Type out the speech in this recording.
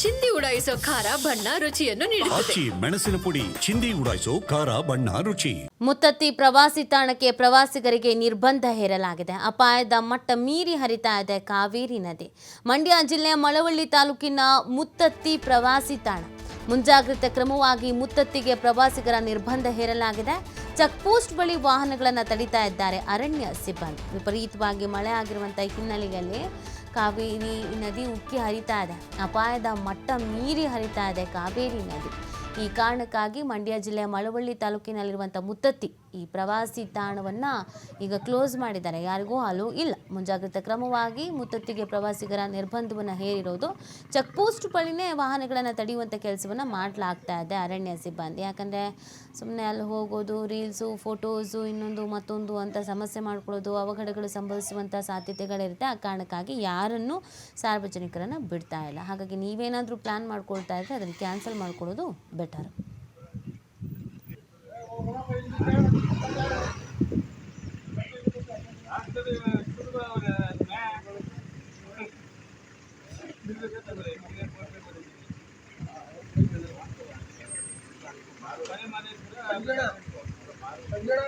ಚಿಂದಿ ಉಡಾಯಿಸೋ ಖಾರ ಬಣ್ಣ ರುಚಿಯನ್ನು ನೀಡುತ್ತದೆ. ಆಚಿ ಮೆಣಸಿನ ಪುಡಿ ಚಿಂದಿ ಉಡಾಯಿಸೋ ಖಾರ ಬಣ್ಣ ರುಚಿ. ಮುತ್ತತ್ತಿ ಪ್ರವಾಸಿ ತಾಣಕ್ಕೆ ಪ್ರವಾಸಿಗರಿಗೆ ನಿರ್ಬಂಧ ಹೇರಲಾಗಿದೆ. ಅಪಾಯದ ಮಟ್ಟ ಮೀರಿ ಹರಿತಾ ಇದೆ ಕಾವೇರಿ ನದಿ. ಮಂಡ್ಯ ಜಿಲ್ಲೆಯ ಮಳವಳ್ಳಿ ತಾಲೂಕಿನ ಮುತ್ತತ್ತಿ ಪ್ರವಾಸಿ ತಾಣ. ಮುಂಜಾಗ್ರತೆ ಕ್ರಮವಾಗಿ ಮುತ್ತತ್ತಿಗೆ ಪ್ರವಾಸಿಗರ ನಿರ್ಬಂಧ ಹೇರಲಾಗಿದೆ. ಚೆಕ್ ಪೋಸ್ಟ್ ಬಳಿ ವಾಹನಗಳನ್ನು ತಡಿತಾ ಇದ್ದಾರೆ ಅರಣ್ಯ ಸಿಬ್ಬಂದಿ. ವಿಪರೀತವಾಗಿ ಮಳೆ ಆಗಿರುವಂತಹ ಹಿನ್ನೆಲೆಯಲ್ಲಿ ಕಾವೇರಿ ನದಿ ಉಕ್ಕಿ ಹರಿತಾ ಇದೆ. ಅಪಾಯದ ಮಟ್ಟ ಮೀರಿ ಹರಿತಾ ಇದೆ ಕಾವೇರಿ ನದಿ. ಈ ಕಾರಣಕ್ಕಾಗಿ ಮಂಡ್ಯ ಜಿಲ್ಲೆಯ ಮಳವಳ್ಳಿ ತಾಲೂಕಿನಲ್ಲಿರುವಂಥ ಮುತ್ತತ್ತಿ ಈ ಪ್ರವಾಸಿ ತಾಣವನ್ನು ಈಗ ಕ್ಲೋಸ್ ಮಾಡಿದ್ದಾರೆ. ಯಾರಿಗೂ ಹಲವು ಇಲ್ಲ. ಮುಂಜಾಗ್ರತಾ ಕ್ರಮವಾಗಿ ಮುತ್ತತ್ತಿಗೆ ಪ್ರವಾಸಿಗರ ನಿರ್ಬಂಧವನ್ನು ಹೇರಿರೋದು ಚೆಕ್ ಪೋಸ್ಟ್ ಬಳಿನೇ ವಾಹನಗಳನ್ನು ತಡೆಯುವಂಥ ಕೆಲಸವನ್ನು ಮಾಡಲಾಗ್ತಾ ಇದೆ ಅರಣ್ಯ ಸಿಬ್ಬಂದಿ. ಯಾಕಂದರೆ ಸುಮ್ಮನೆ ಅಲ್ಲಿ ಹೋಗೋದು, ರೀಲ್ಸು, ಫೋಟೋಸು, ಇನ್ನೊಂದು ಮತ್ತೊಂದು ಅಂತ ಸಮಸ್ಯೆ ಮಾಡ್ಕೊಳ್ಳೋದು, ಅವಘಡಗಳು ಸಂಭವಿಸುವಂಥ ಸಾಧ್ಯತೆಗಳಿರುತ್ತೆ. ಆ ಕಾರಣಕ್ಕಾಗಿ ಯಾರನ್ನು ಸಾರ್ವಜನಿಕರನ್ನು ಬಿಡ್ತಾ ಇಲ್ಲ. ಹಾಗಾಗಿ ನೀವೇನಾದರೂ ಪ್ಲ್ಯಾನ್ ಮಾಡ್ಕೊಳ್ತಾ ಇದ್ದರೆ ಅದನ್ನು ಕ್ಯಾನ್ಸಲ್ ಮಾಡ್ಕೊಳ್ಳೋದು ಬೆಟರ್ ಸಂಜಣ